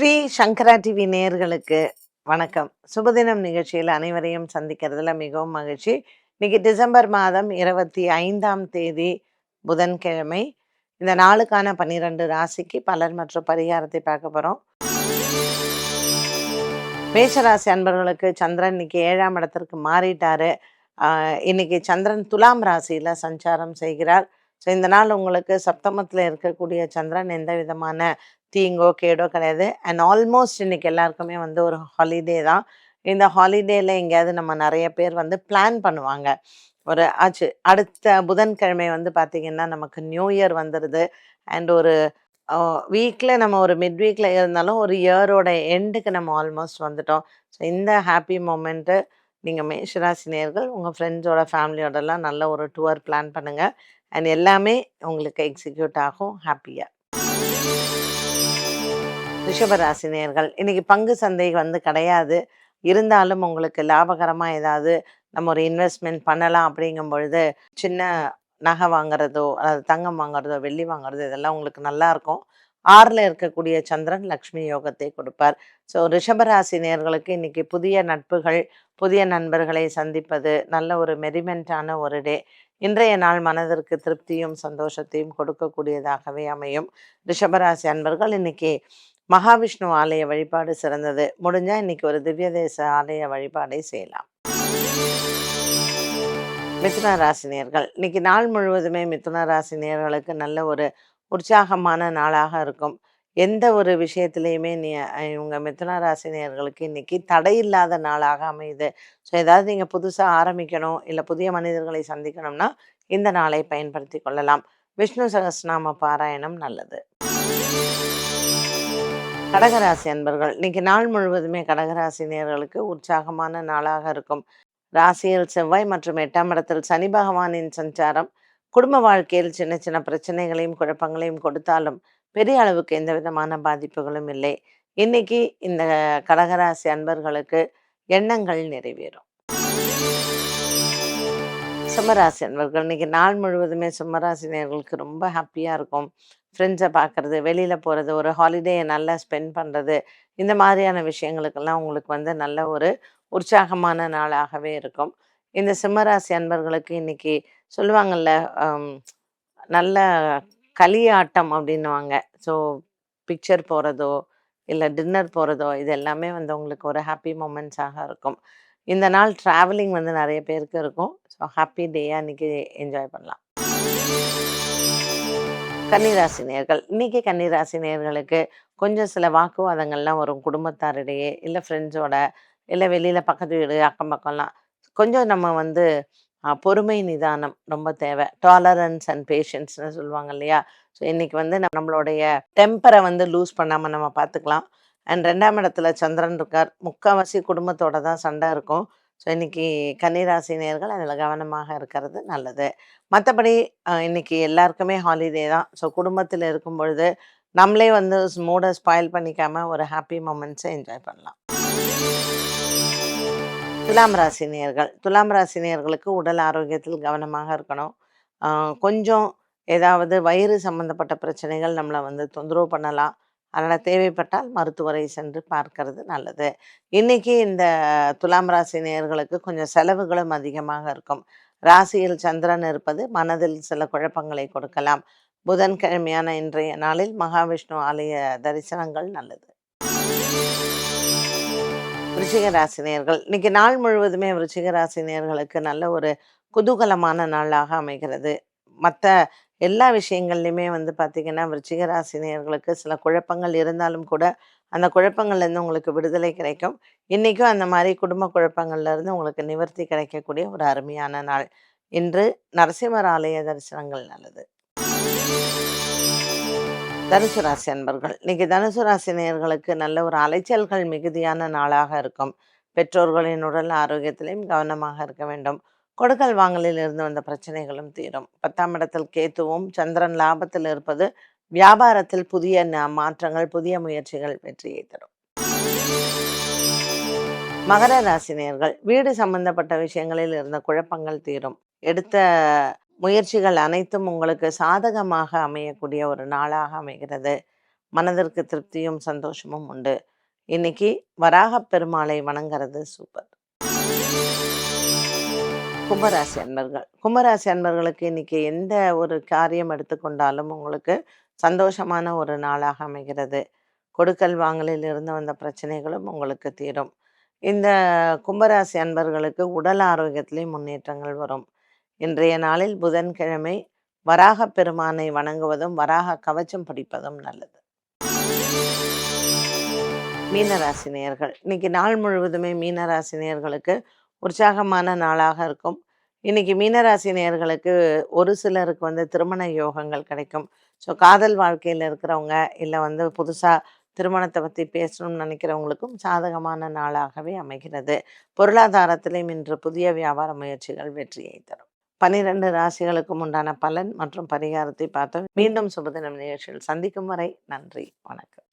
ஸ்ரீ சங்கரா TV நேர்களுக்கு வணக்கம். சுபதினம் நிகழ்ச்சியில் அனைவரையும் சந்திக்கிறதுல மிகவும் மகிழ்ச்சி. இன்னைக்கு டிசம்பர் மாதம் இருபத்தி ஐந்தாம் தேதி புதன்கிழமை. இந்த நாளுக்கான பன்னிரண்டு ராசிக்கு பலர் மற்றும் பரிகாரத்தை பார்க்க போகிறோம் மேஷராசி அன்பர்களுக்கு சந்திரன் இன்னைக்கு ஏழாம் இடத்திற்கு மாறிட்டாரு. இன்னைக்கு சந்திரன் துலாம் ராசியில் சஞ்சாரம் செய்கிறார். ஸோ இந்த நாள் உங்களுக்கு சப்தமத்தில் இருக்கக்கூடிய சந்திரன் எந்த விதமான தீங்கோ கேடோ கிடையாது. அண்ட் ஆல்மோஸ்ட் இன்றைக்கி எல்லாருக்குமே வந்து ஒரு ஹாலிடே தான். இந்த ஹாலிடேயில் எங்கேயாவது நம்ம நிறைய பேர் வந்து பிளான் பண்ணுவாங்க. ஒரு ஆச்சு அடுத்த புதன்கிழமை வந்து பார்த்திங்கன்னா நமக்கு நியூ இயர் வந்துடுது அண்ட் ஒரு வீக்கில் நம்ம ஒரு மிட் வீக்கில் இருந்தாலும் ஒரு இயரோட எண்டுக்கு நம்ம ஆல்மோஸ்ட் வந்துட்டோம். ஸோ இந்த ஹாப்பி மூமெண்ட்டு நீங்கள் மேஷராசினியர்கள் உங்கள் ஃப்ரெண்ட்ஸோட ஃபேமிலியோடலாம் நல்ல ஒரு டூர் பிளான் பண்ணுங்கள் அண்ட் எல்லாமே உங்களுக்கு எக்ஸிக்யூட் ஆகும். ஹாப்பியாக ரிஷபராசி நேர்கள் இன்னைக்கு பங்கு சந்தை வந்து கிடையாது. இருந்தாலும் உங்களுக்கு லாபகரமாக ஏதாவது நம்ம ஒரு இன்வெஸ்ட்மெண்ட் பண்ணலாம் அப்படிங்கும் பொழுது சின்ன நகை வாங்குறதோ அதாவது தங்கம் வாங்குறதோ வெள்ளி வாங்குறதோ இதெல்லாம் உங்களுக்கு நல்லா இருக்கும். ஆறில் இருக்கக்கூடிய சந்திரன் லக்ஷ்மி யோகத்தை கொடுப்பார். ஸோ ரிஷபராசி நேர்களுக்கு இன்னைக்கு புதிய நட்புகள் புதிய நண்பர்களை சந்திப்பது நல்ல ஒரு மெரிமெண்ட்டான ஒரு டே இன்றைய நாள் மனதிற்கு திருப்தியும் சந்தோஷத்தையும் கொடுக்கக்கூடியதாகவே அமையும். ரிஷபராசி அன்பர்கள் இன்னைக்கு மகாவிஷ்ணு ஆலய வழிபாடு சிறந்தது. முடிஞ்சா இன்னைக்கு ஒரு திவ்ய தேச ஆலய வழிபாடை செய்யலாம். மிதுன ராசினியர்கள் இன்னைக்கு நாள் முழுவதுமே மிதுன ராசினியர்களுக்கு நல்ல ஒரு உற்சாகமான நாளாக இருக்கும். எந்த ஒரு விஷயத்துலையுமே நீ இவங்க மிதுன ராசினியர்களுக்கு இன்னைக்கு தடையில்லாத நாளாக அமையுது. ஸோ ஏதாவது நீங்கள் புதுசாக ஆரம்பிக்கணும் இல்லை புதிய மனிதர்களை சந்திக்கணும்னா இந்த நாளை பயன்படுத்தி கொள்ளலாம். விஷ்ணு சகஸ்நாம பாராயணம் நல்லது. கடகராசி அன்பர்கள் இன்னைக்கு நாள் முழுவதுமே கடகராசி நேர்களுக்கு உற்சாகமான நாளாக இருக்கும். ராசியில் செவ்வாய் மற்றும் எட்டாம் இடத்தில் சனி பகவானின் சஞ்சாரம் குடும்ப வாழ்க்கையில் சின்ன சின்ன பிரச்சனைகளையும் குழப்பங்களையும் கொடுத்தாலும் பெரிய அளவுக்கு எந்த விதமான பாதிப்புகளும் இல்லை. இன்னைக்கு இந்த கடகராசி அன்பர்களுக்கு எண்ணங்கள் நிறைவேறும். சிம்மராசி அன்பர்கள் இன்னைக்கு நாள் முழுவதுமே சிம்மராசி நேர்களுக்கு ரொம்ப ஹாப்பியாக இருக்கும். ஃப்ரெண்ட்ஸை பார்க்குறது வெளியில் போகிறது ஒரு ஹாலிடேயை நல்லா ஸ்பெண்ட் பண்ணுறது இந்த மாதிரியான விஷயங்களுக்கெல்லாம் உங்களுக்கு வந்து நல்ல ஒரு உற்சாகமான நாளாகவே இருக்கும். இந்த சிம்மராசி அன்பர்களுக்கு இன்னைக்கு சொல்லுவாங்கல்ல நல்ல களியாட்டம் அப்படின்னுவாங்க. ஸோ பிக்சர் போகிறதோ இல்லை டின்னர் போகிறதோ இது எல்லாமே வந்து உங்களுக்கு ஒரு ஹாப்பி மூமெண்ட்ஸாக இருக்கும். இந்த நாள் ட்ராவலிங் வந்து நிறைய பேருக்கு இருக்கும். ஸோ ஹாப்பி டேயாக இன்றைக்கி என்ஜாய் பண்ணலாம். கன்னிராசி நேர்கள் இன்றைக்கி கன்னிராசி நேர்களுக்கு கொஞ்சம் சில வாக்குவாதங்கள்லாம் வரும். குடும்பத்தாரிடையே இல்லை ஃப்ரெண்ட்ஸோட இல்லை வெளியில் பக்கத்து வீடு அக்கம் பக்கம்லாம். கொஞ்சம் நம்ம வந்து பொறுமை நிதானம் ரொம்ப தேவை. டாலரன்ஸ் அண்ட் பேஷன்ஸ்னு சொல்லுவாங்க இல்லையா? ஸோ இன்னைக்கு வந்து நம்மளுடைய டெம்பரை வந்து லூஸ் பண்ணாமல் நம்ம பார்த்துக்கலாம் அண்ட் ரெண்டாம் இடத்துல சந்திரன் இருக்கார். முக்கால்வாசி குடும்பத்தோட தான் சண்டை இருக்கும். ஸோ இன்னைக்கு கன்னிராசி நேர்கள் அதில் கவனமாக இருக்கிறது நல்லது. மற்றபடி இன்னைக்கு எல்லாருக்குமே ஹாலிடே தான். ஸோ குடும்பத்தில் இருக்கும் பொழுது நம்மளே வந்து மூடை ஸ்பாயில் பண்ணிக்காமல் ஒரு ஹாப்பி மூமெண்ட்ஸை என்ஜாய் பண்ணலாம். துலாம் ராசினியர்கள் துலாம் ராசினியர்களுக்கு உடல் ஆரோக்கியத்தில் கவனமாக இருக்கணும். கொஞ்சம் ஏதாவது வயிறு சம்பந்தப்பட்ட பிரச்சனைகள் நம்மளை வந்து தொந்தரவு பண்ணலாம். அதனால் தேவைப்பட்டால் மருத்துவரை சென்று பார்க்கறது நல்லது. இன்னைக்கு இந்த துலாம் ராசி நேர்களுக்கு கொஞ்சம் செலவுகளும் அதிகமாக இருக்கும். ராசியில் சந்திரன் இருப்பது மனதில் சில குழப்பங்களை கொடுக்கலாம். புதன்கிழமையான இன்றைய நாளில் மகாவிஷ்ணு ஆலய தரிசனங்கள் நல்லது. விருச்சிக ராசினியர்கள் இன்னைக்கு நாள் முழுவதுமே விருச்சிக ராசினியர்களுக்கு நல்ல ஒரு குதூகலமான நாளாக அமைகிறது. மற்ற எல்லா விஷயங்கள்லையுமே வந்து பார்த்திங்கன்னா விருச்சிக ராசினியர்களுக்கு சில குழப்பங்கள் இருந்தாலும் கூட அந்த குழப்பங்கள்லேருந்து உங்களுக்கு விடுதலை கிடைக்கும். இன்றைக்கும் அந்த மாதிரி குடும்ப குழப்பங்கள்ல இருந்து உங்களுக்கு நிவர்த்தி கிடைக்கக்கூடிய ஒரு அருமையான நாள். இன்று நரசிம்மர் ஆலய தரிசனங்கள் நல்லது. தனுசு ராசி அன்பர்கள். இன்னைக்கு தனுசு ராசி நேயர்களுக்கு நல்ல ஒரு அலைச்சல்கள் மிகுதியான நாளாக இருக்கும். பெற்றோர்களின் உடல் ஆரோக்கியத்திலையும் கவனமாக இருக்க வேண்டும். கொடுக்கல் வாங்கலில் இருந்து வந்த பிரச்சனைகளும் தீரும். பத்தாம் இடத்தில் கேத்துவும் சந்திரன் லாபத்தில் இருப்பது வியாபாரத்தில் புதிய ந- மாற்றங்கள் புதிய முயற்சிகள் வெற்றியை தரும். மகர ராசினியர்கள் வீடு சம்பந்தப்பட்ட விஷயங்களில் இருந்த குழப்பங்கள் தீரும். எடுத்த முயற்சிகள் அனைத்தும் உங்களுக்கு சாதகமாக அமையக்கூடிய ஒரு நாளாக அமைகிறது. மனதிற்கு திருப்தியும் சந்தோஷமும் உண்டு. இன்னைக்கு வராகப் பெருமாளை வணங்குறது சூப்பர். கும்பராசி அன்பர்கள். கும்பராசி அன்பர்களுக்கு இன்னைக்கு எந்த ஒரு காரியம் எடுத்துக்கொண்டாலும் உங்களுக்கு சந்தோஷமான ஒரு நாளாக அமைகிறது. கொடுக்கல் வாங்கலில் இருந்து வந்த பிரச்சனைகளும் உங்களுக்கு தீரும். இந்த கும்பராசி அன்பர்களுக்கு உடல் ஆரோக்கியத்திலே முன்னேற்றங்கள் வரும். இன்றைய நாளில் புதன்கிழமை வராக பெருமானை வணங்குவதும் வராக கவச்சம் படிப்பதும் நல்லது. மீனராசி நேயர்கள் இன்னைக்கு நாள் முழுவதுமே மீனராசி நேயர்களுக்கு உற்சாகமான நாளாக இருக்கும். இன்னைக்கு மீனராசி நேயர்களுக்கு ஒரு சிலருக்கு வந்து திருமண யோகங்கள் கிடைக்கும். ஸோ காதல் வாழ்க்கையில் இருக்கிறவங்க இல்லை வந்து புதுசாக திருமணத்தை பற்றி பேசணும்னு நினைக்கிறவங்களுக்கும் சாதகமான நாளாகவே அமைகிறது. பொருளாதாரத்திலும் இன்று புதிய வியாபார முயற்சிகள் வெற்றியை தரும். பனிரெண்டு ராசிகளுக்கும் உண்டான பலன் மற்றும் பரிகாரத்தை பார்த்தோம். மீண்டும் சுபதினம் நிகழ்ச்சியில் சந்திக்கும் வரை நன்றி வணக்கம்.